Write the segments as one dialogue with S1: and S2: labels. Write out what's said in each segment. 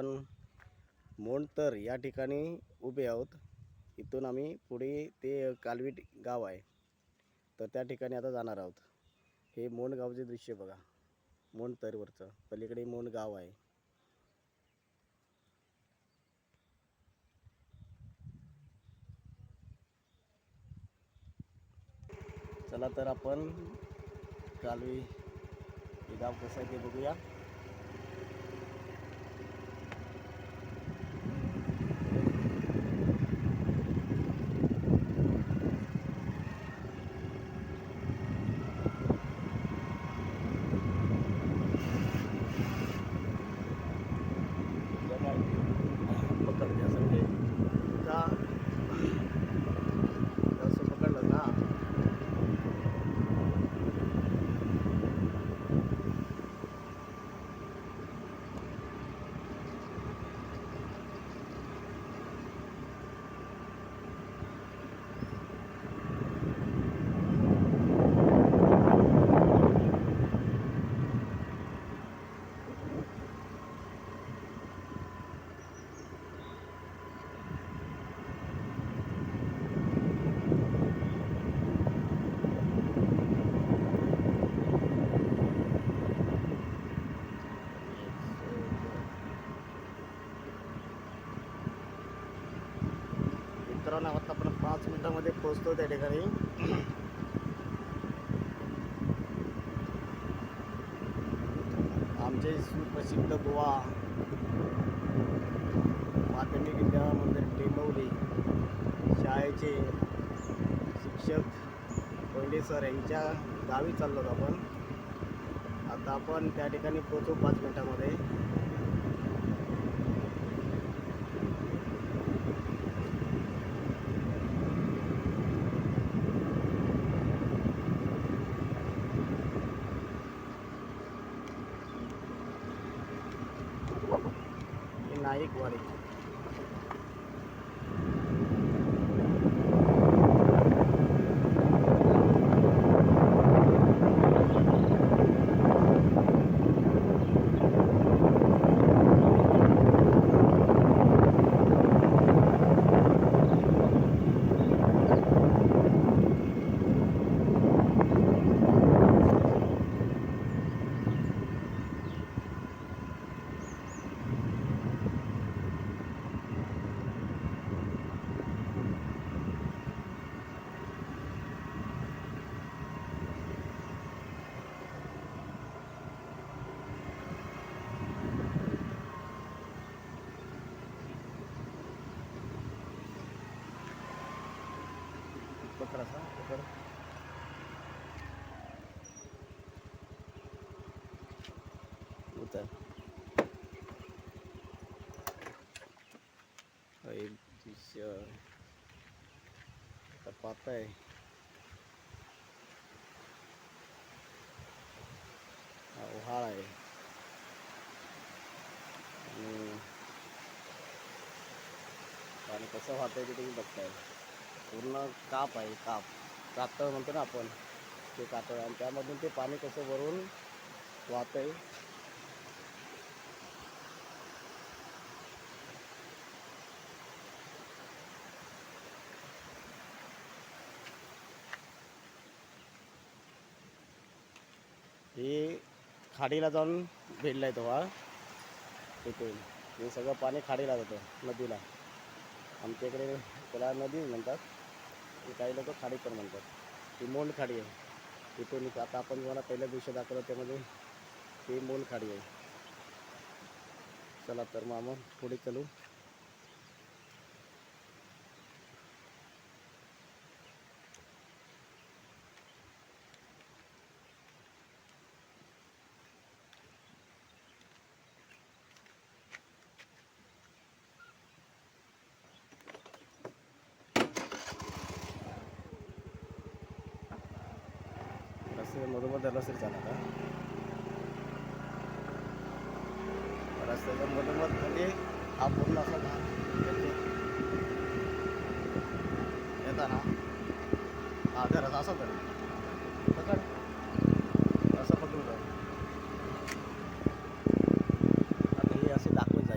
S1: आता आपण मोंडतर या ठिकाणी उभे आहोत. इथून आम्ही पुढे ते कालवीट गाव आहे. तर त्या ठिकाणी आता जाणार आहोत. हे मोंड गावचे दृश्य बघा. मोंडतरवरचं पलीकडे मोंड गाव आहे. चला तर आपण कालवी हे गाव कसं आहे ते बघूया पकडते असं म्हणजे का असं पकडलं ना मित्रांनो आता आपण पाच मिनिटामध्ये पोहोचतो त्या ठिकाणी. आमचे सुप्रसिद्ध गोवा माध्यमिक विद्यामंदिर टेंबवली शाळेचे शिक्षक पहिले सर यांच्या गावी चाललो आपण. आता आपण त्या ठिकाणी पोहोचू पाच मिनिटामध्ये. हे नाईकवाडी पकड असा पकड उतर एक दृश्य आता पाहताय हा उहाळ आहे आणि पाणी कसं वाहतंय ते तुम्ही बघताय पूर्ण काप आहे काप कातळ म्हणतो ना आपण ते कातळ आणि त्यामधून ते पाणी कसं वरून वाहतंय हे खाडीला जाऊन भेटला आहे तेव्हा तिथून हे सगळं पाणी खाडीला जातं नदीला. आमच्या इकडे त्याला नदी म्हणतात. काही लोक खाडी पण म्हणतात. ती मोंड खाडी आहे. तिथून आता आपण तुम्हाला पहिल्या दिवशी दाखवलं त्यामध्ये ती मोंड खाडी आहे. चला तर मग आपण पुढे चलू. नॉर्मल झालं असेल चालला रस्त्याच्या मधोमध म्हणजे हा पूर्ण असा येताना हा घराचा असा तर असं हे दाखवत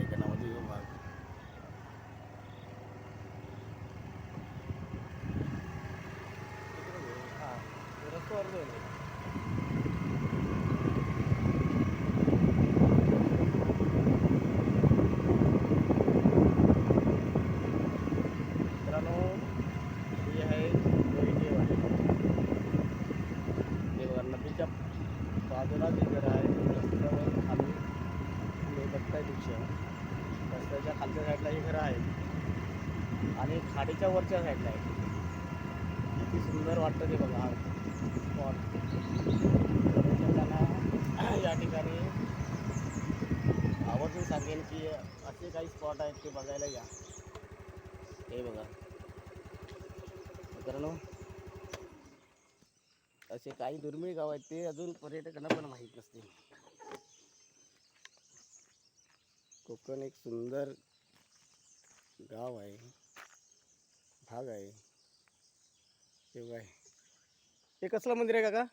S1: बाजूला जे घर आहे रस्त्यावर खाली तुम्ही बघताय दृश्य रस्त्याच्या खालच्या साईडला ही घरं आहेत आणि खाडीच्या वरच्या साईडला आहे किती सुंदर वाटतं ते बघा हा स्पॉट पर्यटकांना या ठिकाणी सांगेल की असे काही स्पॉट आहेत ते बघायला या. हे बघा. मित्रांनो असे काही दुर्मिळ गाव आहेत ते अजून पर्यटकांना पण माहीत नसते कोकण एक सुंदर गाव आहे. भाग आहे. तेव्हा आहे. हे कसलं मंदिर आहे काका?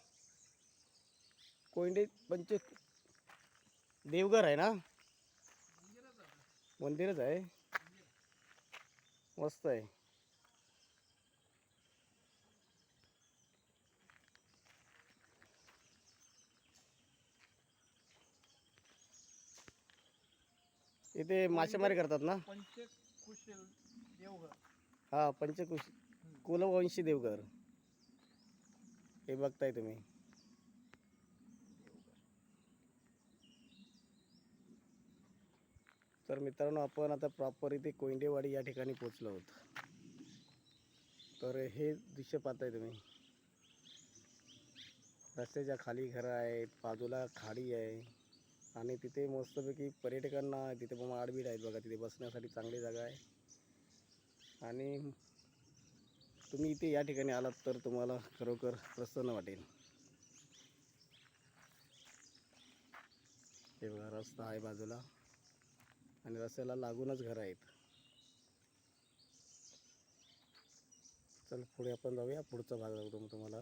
S1: कोयंडे पंच देवघर आहे ना? मंदिरच आहे. मस्त आहे. इथे मासेमारी करतात ना?
S2: पंचकुशल देवघर.
S1: हा पंचकुश कुलवंशी देवघर. हे बघताय तुम्ही. तर मित्रांनो आपण आता प्रॉपर इथे कोयंडेवाडी या ठिकाणी पोचलो आहोत. तर हे दृश्य पाहताय तुम्ही. रस्त्याच्या खाली घरं आहेत बाजूला खाडी आहे आणि तिथे मस्तपैकी पर्यटकांना तिथे पण आडबीड आहेत बघा तिथे बसण्यासाठी चांगली जागा आहे. आणि तुम्ही इथे या ठिकाणी आलात तर तुम्हाला खरोखर प्रसन्न वाटेल. हे बघा रस्ता आहे बाजूला. आणि रस्त्याला लागूनच घरं आहेत. चल पुढे आपण जाऊया. पुढचा भाग दाखवतो मग तुम्हाला.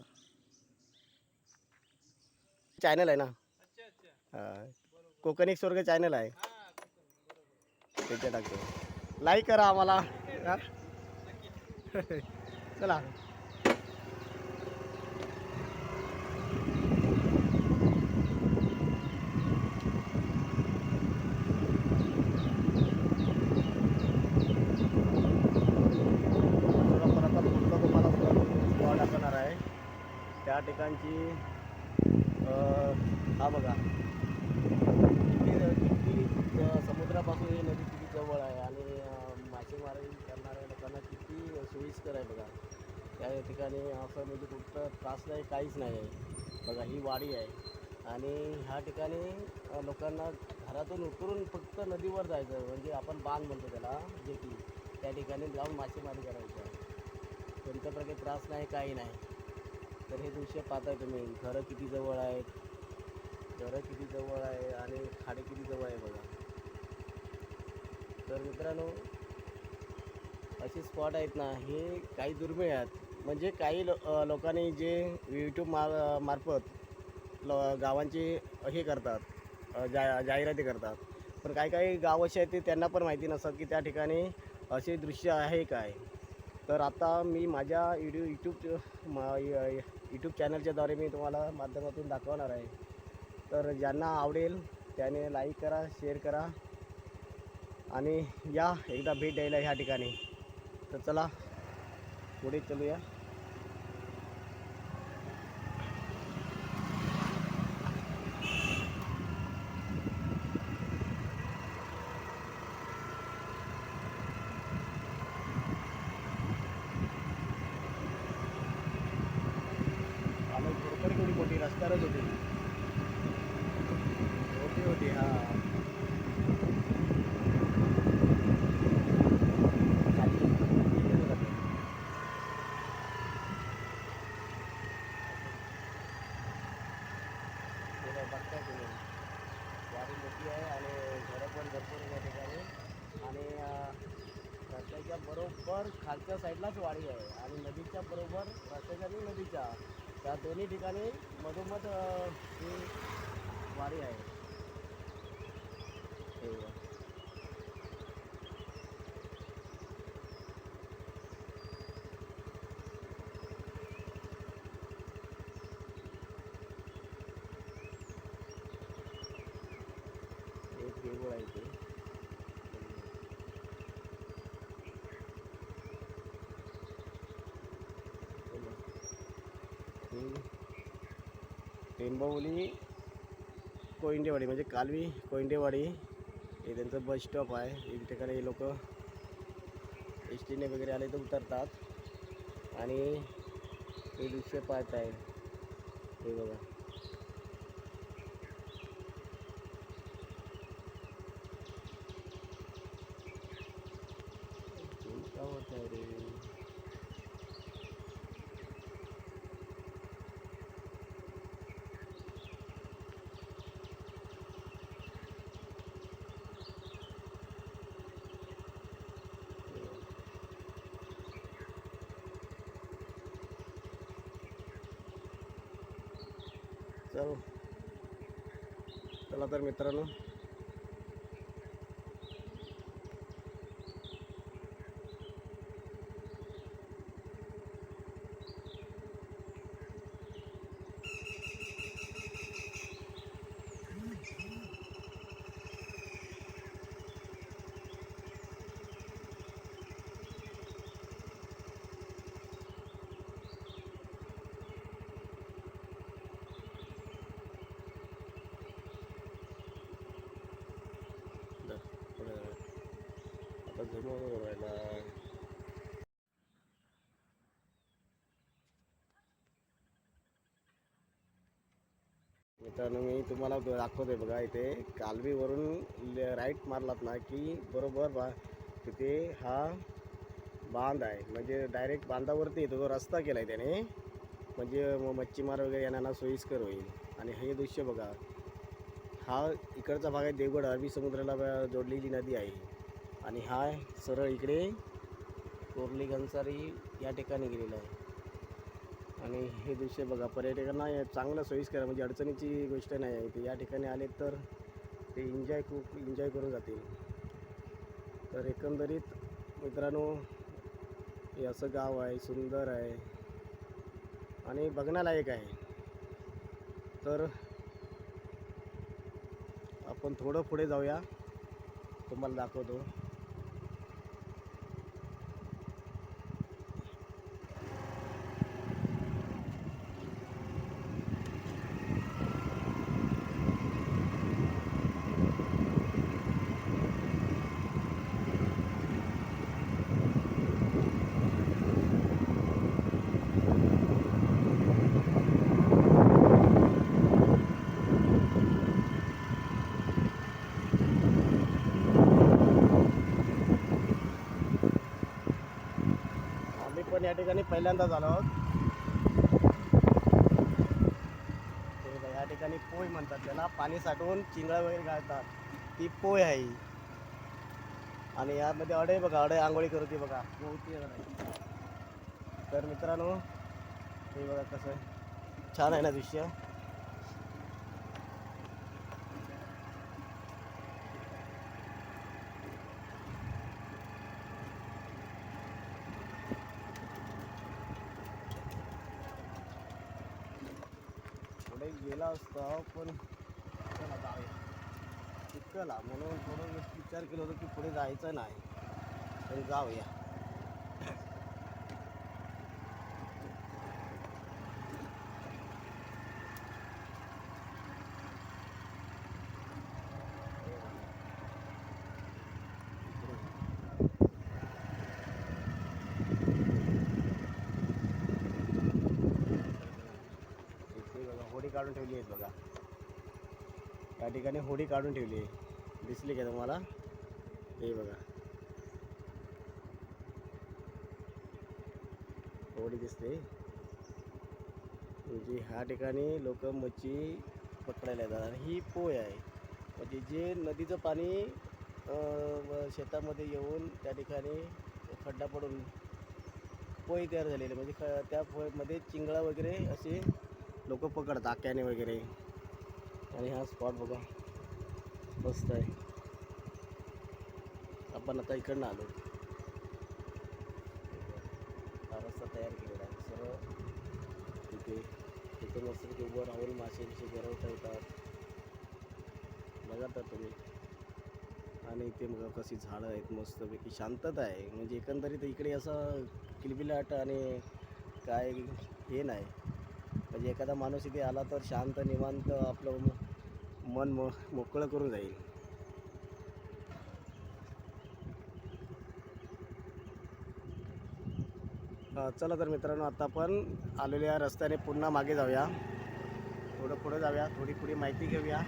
S1: चॅनल आहे ना?
S2: कोकणिक
S1: हा. कोकणी स्वर्ग चॅनल आहे. त्याच्या टाकतो. लाईक करा आम्हाला. चला आपण आता पुढचा तुम्हाला स्पॉट दाखवणार आहे त्या हा बघा. किती किती समुद्रापासून ही नदी किती जवळ आहे आणि मासेमारी करणाऱ्या लोकांना किती सोयीस्कर आहे बघा. त्या ठिकाणी असं म्हणजे कुठं त्रास नाही काहीच नाही आहे. बघा ही वाडी आहे. आणि ह्या ठिकाणी लोकांना घरातून उतरून फक्त नदीवर जायचं म्हणजे आपण बांध म्हणतो त्याला जे की त्या ठिकाणी जाऊन मासेमारी करायची आहे. कोणत्या प्रकारे त्रास नाही काही नाही. तर हे दृश्य पाहताय तुम्ही. घरं किती जवळ आहेत? घरं किती जवळ आहे आणि खाडे किती जवळ आहे बघा. तर मित्रांनो असे स्पॉट आहेत ना हे काही दुर्मिळ आहेत. म्हणजे काही लो लोकांनी जे यूट्यूब मार मार्फत ल गावांची हे करतात जा जाहिराती करतात. पण काही काही गाव असे आहेत ते त्यांना पण माहिती नसतात की त्या ठिकाणी असे दृश्य आहे काय. तर आता मी माझ्या व्हिडिओ यूट्यूब यूट्यूब चॅनलच्याद्वारे मी तुम्हाला माध्यमातून दाखवणार आहे. तर ज्यांना आवडेल त्याने लाईक करा शेअर करा. आणि या एकदा भेट द्यायला ह्या ठिकाणी. तर चला पुढे चलूया आणि घोरपडी थोडी मोठी रस्त्यावरच होती. होती होती हा. बघताय तुम्ही वाडी मोठी आहे आणि घरं पण भरपूर आहे या ठिकाणी आणि रस्त्याच्या बरोबर खालच्या साईडलाच वाडी आहे. आणि नदीच्या बरोबर रस्त्याच्या आणि नदीच्या. त्या दोन्ही ठिकाणी मधोमध ही वारी आहे हे बघा. सगळं आहे इथे ही टेंबवली कोइंडेवाडी म्हणजे कालवी कोइंडेवाडी हे त्यांचं बस स्टॉप आहे. या ठिकाणी लोक एस टीने वगैरे आले तर उतरतात. आणि हे दृश्य पाहत आहे हे बघा चिंता होत आहे रे चल चला तर मित्रांनो द- पुढे जा. बरोबर राहिला मित्रांनो मी तुम्हाला द- दाखवतोय बघा इथे कालवीवरून राईट मारलात ना की बरोबर बा तिथे हा बांध आहे. म्हणजे डायरेक्ट बांधावरती येतो तो रस्ता केला आहे त्याने म्हणजे मग मच्छीमार वगैरे यांना सोयीस्कर होईल. आणि हे दृश्य बघा हा इकडचा भाग आहे देवगड अरबी समुद्राला जोडलेली नदी आहे. आणि हा सरळ इकडे. कोरली घनसारी या ठिकाणी गेलेला आहे. आणि हे दृश्य बघा पर्यटकांना चांगलं सोयीस्कर म्हणजे अडचणीची गोष्ट नाही आहे. ते या ठिकाणी आले तर ते एन्जॉय खूप एन्जॉय करून जातील. तर एकंदरीत मित्रांनो हे असं गाव आहे सुंदर आहे. आणि बघण्यालायक आहे. तर आपण थोडं पुढे जाऊया. तुम्हाला दाखवतो आम्ही पण या ठिकाणी पहिल्यांदाच आलो आहोत. या ठिकाणी पोय म्हणतात त्याला. पाणी साठवून चिंगळा वगैरे घालतात. ती पोय आहे आणि यामध्ये अडे बघा अडे आंघोळी करते बघा मोठी बघा. तर मित्रांनो हे बघा कसं छान आहे ना दृश्य पुढे गेला असता पण चला जाऊया. चिखला म्हणून थोडं विचार केला होता की पुढे जायचं नाही. पण जाऊया इथे बघा होडी काढून ठेवली आहेत बघा. या ठिकाणी होडी काढून ठेवली आहे. दिसली का तुम्हाला? हे बघा. होडी दिसते. म्हणजे ह्या ठिकाणी लोक मच्छी पकडायला येतात आणि ही पोय आहे. म्हणजे जे नदीचं पाणी शेतामध्ये येऊन त्या ठिकाणी खड्डा पडून पोय तयार झालेले. म्हणजे ख त्या पोयमध्ये चिंगळा वगैरे असे लोक पकडतात आक्याने वगैरे. आणि हा स्पॉट बघा. मस्त आहे. आपण आता इकडनं आलो. हा रस्ता तयार केलेला आहे. सरळ तिथे तिथून मस्त की उभं राहून मासे बिशे गिरवता ठेवतात बघा तर तुम्ही. आणि इथे मग कशी झाडं आहेत मस्तपैकी शांतता आहे. म्हणजे एकंदरीत इकडे असं किलबिलाट आणि काय हे नाही. म्हणजे एखादा माणूस इथे आला तर शांत निवांत आपलं मन मो मोकळं करून जाईल. चला तर मित्रांनो आता आपण आलेल्या रस्त्याने पुन्हा मागे जाऊया. थोडं पुढे जाऊया थोडी पुढे माहिती घेऊया.